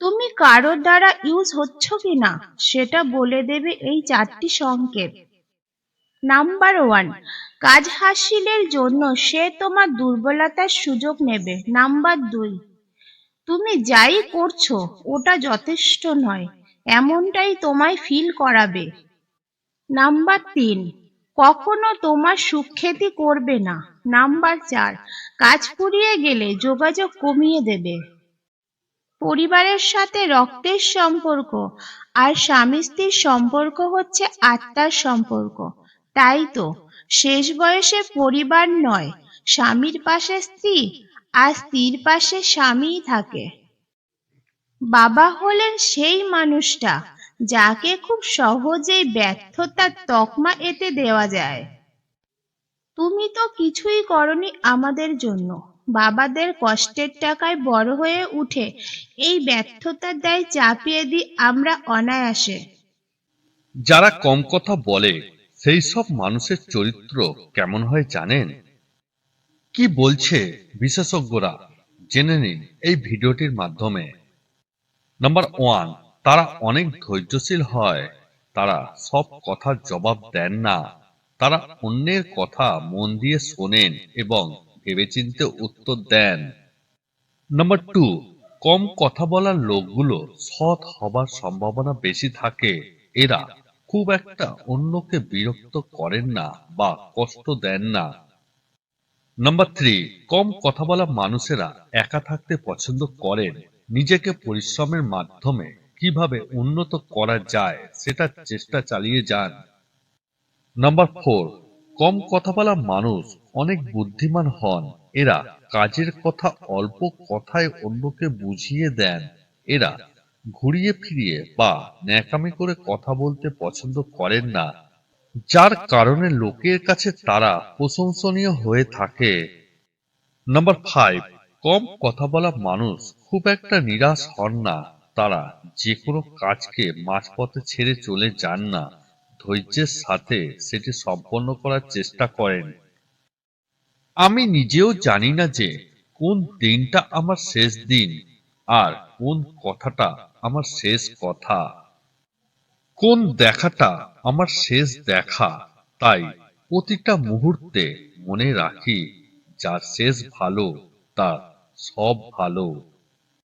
তুমি কারোর দ্বারা ইউজ হচ্ছ কিনা, সেটা বলে দেবে এই চারটি সংকেত। নাম্বার ওয়ান কাজ হাসিলের জন্য সে তোমার দুর্বলতার সুযোগ নেবে। নাম্বার দুই, তুমি যাই করছ, ওটা যথেষ্ট নয়, এমনটাই তোমায় ফিল করাবে। নাম্বার তিন, কখনো তোমার সুখ্যাতি করবে না। নাম্বার চার, কাজ ফুরিয়ে গেলে যোগাযোগ কমিয়ে দেবে। পরিবারের সাথে রক্তের সম্পর্ক আর স্বামী স্ত্রীর সম্পর্ক হচ্ছে আত্মার সম্পর্ক। তাই তো, শেষ বয়সে পরিবার নয়, স্বামীর পাশে স্ত্রী আর স্ত্রীর পাশে স্বামীই থাকে। বাবা হলেন সেই মানুষটা যাকে খুব সহজেই ব্যর্থতার তকমা এতে দেওয়া যায়। তুমি তো কিছুই করনি আমাদের জন্য। বাবাদের কষ্টের টাকায় বড় হয়ে উঠে এই ব্যর্থতার দায় চাপিয়ে দিই আমরা অনায়াসে। যারা কম কথা বলে, সেই সব মানুষের চরিত্র কেমন হয় জানেন? কি বলছে বিশেষজ্ঞরা? জেনে নিন এই ভিডিওটির মাধ্যমে। নাম্বার ওয়ান, তারা অনেক ধৈর্যশীল হয়। তারা সব কথার জবাব দেন না। তারা অন্যের কথা মন দিয়ে শোনেন এবং ভেবেচিন্তে উত্তর দেন। নাম্বার টু কম কথা বলার লোকগুলো সৎ হবার সম্ভাবনা বেশি থাকে। এরা খুব একটা অন্যকে বিরক্ত করেন না বা কষ্ট দেন না। নাম্বার থ্রি কম কথা বলা মানুষেরা একা থাকতে পছন্দ করেন। নিজেকে পরিশ্রমের মাধ্যমে কীভাবে উন্নত করা যায় সেটা চেষ্টা চালিয়ে যান। নাম্বার ফোর কম কথা বলা মানুষ অনেক বুদ্ধিমান হন। এরা কাজের কথা অল্প কথায় অন্যকে বুঝিয়ে দেন। এরা ঘুরিয়ে ফিরিয়ে বা ন্যাকামি করে কথা বলতে পছন্দ করেন না। যার কারণে লোকের কাছে তারা প্রশংসনীয় হয়ে থাকে। নাম্বার ফাইভ, কম কথা বলা মানুষ খুব একটা নিরাশ হন না। তারা যে কোনো কাজকে মাঝপথে ছেড়ে চলে যান না। ধৈর্যের সাথে সেটি সম্পন্ন করার চেষ্টা করেন। আমি নিজেও জানি না যে কোন দিনটা আমার শেষ দিন আর কোন কথাটা আমার শেষ কথা। কোন দেখাটা আমার শেষ দেখা, তাই প্রতিটা মুহূর্তে মনে রাখি, যার শেষ ভালো, তার সব ভালো।